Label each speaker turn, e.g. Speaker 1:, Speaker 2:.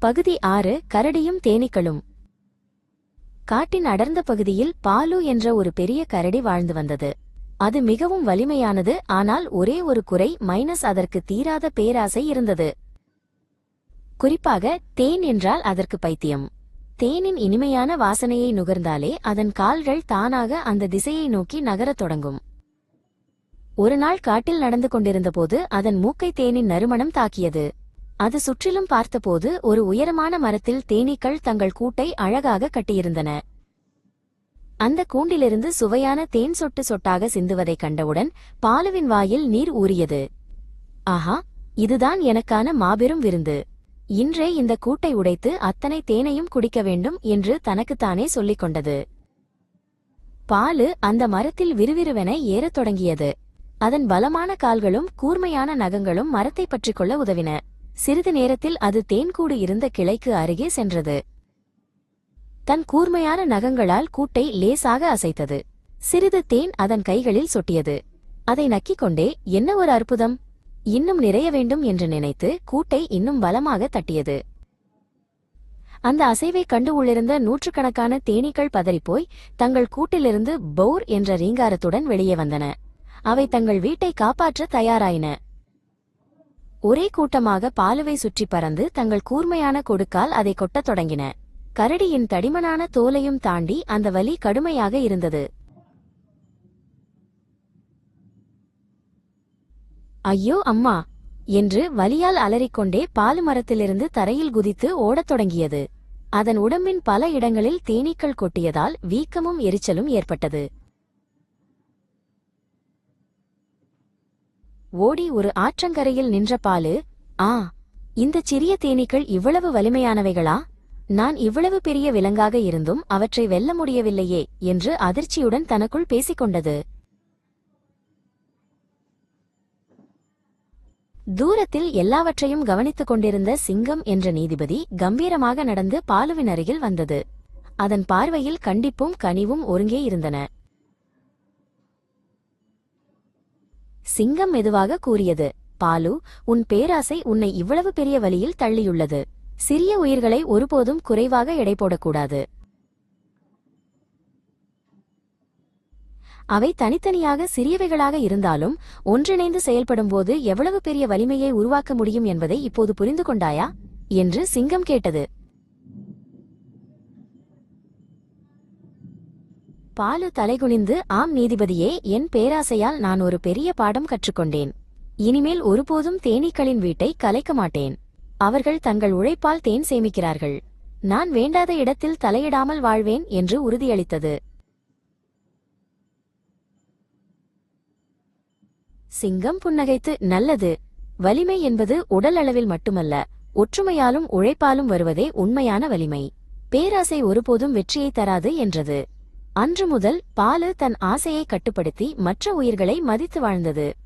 Speaker 1: பகுதி ஆறு கரடியும் தேனீக்களும். காட்டின் அடர்ந்த பகுதியில் பாலு என்ற ஒரு பெரிய கரடி வாழ்ந்து வந்தது. அது மிகவும் வலிமையானது ஆனால் ஒரே ஒரு குறை மைனஸ் அதற்கு தீராத பேராசை இருந்தது. குறிப்பாக தேன் என்றால் அதற்கு பைத்தியம். தேனின் இனிமையான வாசனையை நுகர்ந்தாலே அதன் கால்கள் தானாக அந்த திசையை நோக்கி நகரத் தொடங்கும். ஒரு நாள் காட்டில் நடந்து கொண்டிருந்தபோது அதன் மூக்கை தேனின் நறுமணம் தாக்கியது. அது சுற்றிலும் பார்த்தபோது ஒரு உயரமான மரத்தில் தேனீக்கள் தங்கள் கூட்டை அழகாக கட்டியிருந்தன. அந்த கூண்டிலிருந்து சுவையான தேன் சொட்டு சொட்டாக சிந்துவதைக் கண்டவுடன் பாலுவின் வாயில் நீர் ஊறியது. ஆஹா இதுதான் எனக்கான மாபெரும் விருந்து. இன்றே இந்த கூட்டை உடைத்து அத்தனை தேனையும் குடிக்க வேண்டும் என்று தனக்குத்தானே சொல்லிக் கொண்டது. பாலு அந்த மரத்தில் விறுவிறுவென ஏறத் தொடங்கியது. அதன் பலமான கால்களும் கூர்மையான நகங்களும் மரத்தை பற்றிக் கொள்ள உதவின. சிறிது நேரத்தில் அது தேன்கூடு இருந்த கிளைக்கு அருகே சென்றது. தன் கூர்மையான நகங்களால் கூட்டை லேசாக அசைத்தது. சிறிது தேன் அதன் கைகளில் சொட்டியது. அதை நக்கிக் கொண்டே என்ன ஒரு அற்புதம்! இன்னும் நிறைய வேண்டும் என்று நினைத்து கூட்டை இன்னும் பலமாக தட்டியது. அந்த அசைவைக் கண்டு உள்ளிருந்த நூற்றுக்கணக்கான தேனீக்கள் பதறிப்போய் தங்கள் கூட்டிலிருந்து பௌர் என்ற ரீங்காரத்துடன் வெளியே வந்தன. அவை தங்கள் வீட்டை காப்பாற்ற தயாராயின. ஒரே கூட்டமாக பாலுவை சுற்றி பறந்து தங்கள் கூர்மையான கொடுக்கால் அதை கொட்டத் தொடங்கின. கரடியின் தடிமனான தோலையும் தாண்டி அந்த வலி கடுமையாக இருந்தது. ஐயோ அம்மா என்று வலியால் அலறிக்கொண்டே பாலு மரத்திலிருந்து தரையில் குதித்து ஓடத் தொடங்கியது. அதன் உடம்பின் பல இடங்களில் தேனீக்கள் கொட்டியதால் வீக்கமும் எரிச்சலும் ஏற்பட்டது. ஓடி ஒரு ஆற்றங்கரையில் நின்ற பாலு ஆ இந்த சிறிய தேனீக்கள் இவ்வளவு வலிமையானவைகளா? நான் இவ்வளவு பெரிய விலங்காக இருந்தும் அவற்றை வெல்ல முடியவில்லையே என்று அதிர்ச்சியுடன் தனக்குள் பேசிக்கொண்டது. தூரத்தில் எல்லாவற்றையும் கவனித்துக் கொண்டிருந்த சிங்கம் என்ற நீதிபதி கம்பீரமாக நடந்து பாலுவின் அருகில் வந்தது. அதன் பார்வையில் கண்டிப்பும் கனிவும் ஒருங்கே இருந்தன. சிங்கம் மெதுவாக கூறியது பாலு உன் பேராசை உன்னை இவ்வளவு பெரிய வழியில் தள்ளியுள்ளது. சிறிய உயிர்களை ஒருபோதும் குறைவாக எடை போடக்கூடாது. அவை தனித்தனியாக சிறியவைகளாக இருந்தாலும் ஒன்றிணைந்து செயல்படும்போது எவ்வளவு பெரிய வலிமையை உருவாக்க முடியும் என்பதை இப்போது புரிந்து கொண்டாயா? என்று சிங்கம் கேட்டது. பாலு தலைகுனிந்து ஆம் நீதிபதியே என் பேராசையால் நான் ஒரு பெரிய பாடம் கற்றுக்கொண்டேன். இனிமேல் ஒருபோதும் தேனீக்களின் வீட்டை கலைக்க மாட்டேன். அவர்கள் தங்கள் உழைப்பால் தேன் சேமிக்கிறார்கள். நான் வேண்டாத இடத்தில் தலையிடாமல் வாழ்வேன் என்று உறுதியளித்தது. சிங்கம் புன்னகைத்து நல்லது. வலிமை என்பது உடல் அளவில் மட்டுமல்ல ஒற்றுமையாலும் உழைப்பாலும் வருவதே உண்மையான வலிமை. பேராசை ஒருபோதும் வெற்றியை தராது என்றது. அன்று முதல் பாலு தன் ஆசையை கட்டுப்படுத்தி மற்ற உயிர்களை மதித்து வாழ்ந்தது.